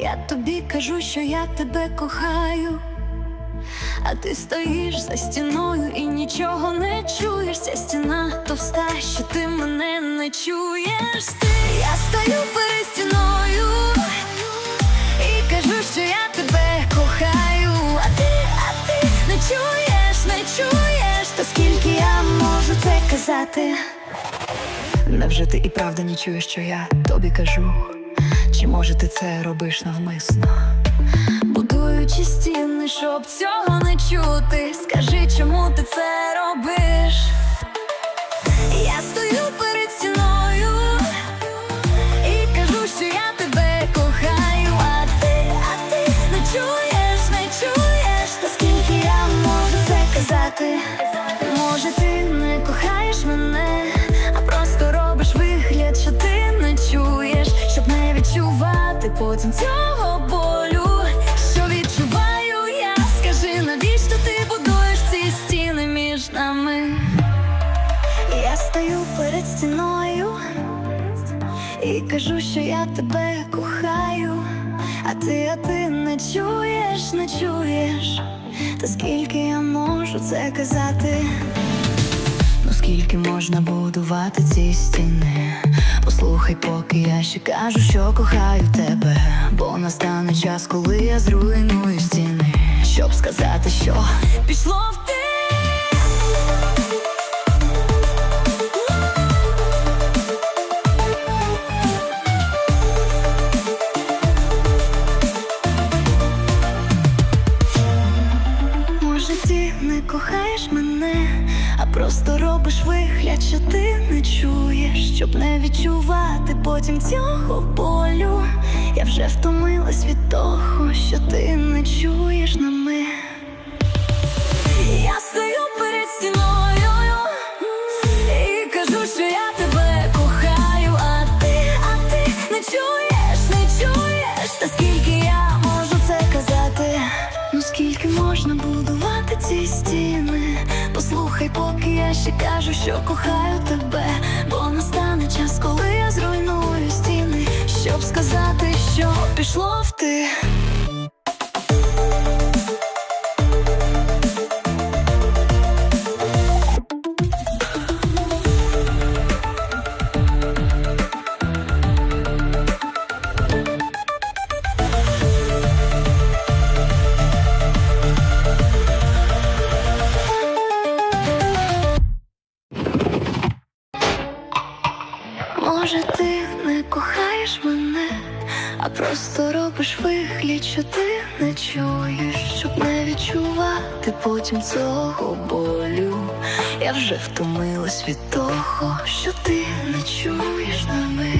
Я тобі кажу, що я тебе кохаю. А ти стоїш за стіною і нічого не чуєш. Ця стіна товста, що ти мене не чуєш. Ти я стою перед стіною і кажу, що я тебе кохаю. А ти, а ти не чуєш, не чуєш. Та скільки я можу це казати? Невже ти і правда не чуєш, що я тобі кажу? Чи може ти це робиш навмисно? Будуючи стіни, щоб цього не чути. Скажи, чому ти це робиш? Я стою перед стіною і кажу, що я тебе кохаю, а ти, а ти не чуєш, не чуєш, та скільки я можу це казати? Може, ти не кохаєш мене, відчувати потім цього болю, що відчуваю я. Скажи, навіщо ти будуєш ці стіни між нами? Я стою перед стіною і кажу, що я тебе кохаю, а ти, а ти не чуєш, не чуєш, та скільки я можу це казати? Скільки можна будувати ці стіни? Послухай, поки я ще кажу, що кохаю тебе, бо настане час, коли я зруйную стіни, щоб сказати, що пішло в ти. Може, ти не кохаєш мене, а просто робиш вигляд, що ти не чуєш, щоб не відчувати потім цього болю. Я вже втомилась від того, що ти не чуєш нами. Я стою перед стіною і кажу, що я тебе кохаю, а ти, а ти не чуєш, не чуєш, та скільки я можу це казати? Ну скільки можна будувати ці стіни? Поки я ще кажу, що кохаю тебе, бо настане час, коли я зруйную стіни, щоб сказати, що пішло в ти. Може, ти не кохаєш мене, а просто робиш вигляд, що ти не чуєш, щоб не відчувати потім цього болю. Я вже втомилась від того, що ти не чуєш нами.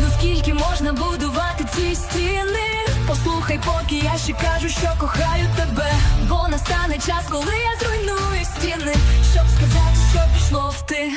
Ну скільки можна будувати ці стіни? Послухай, поки я ще кажу, що кохаю тебе, бо настане час, коли я зруйную стіни, щоб сказати, що пішло в ти.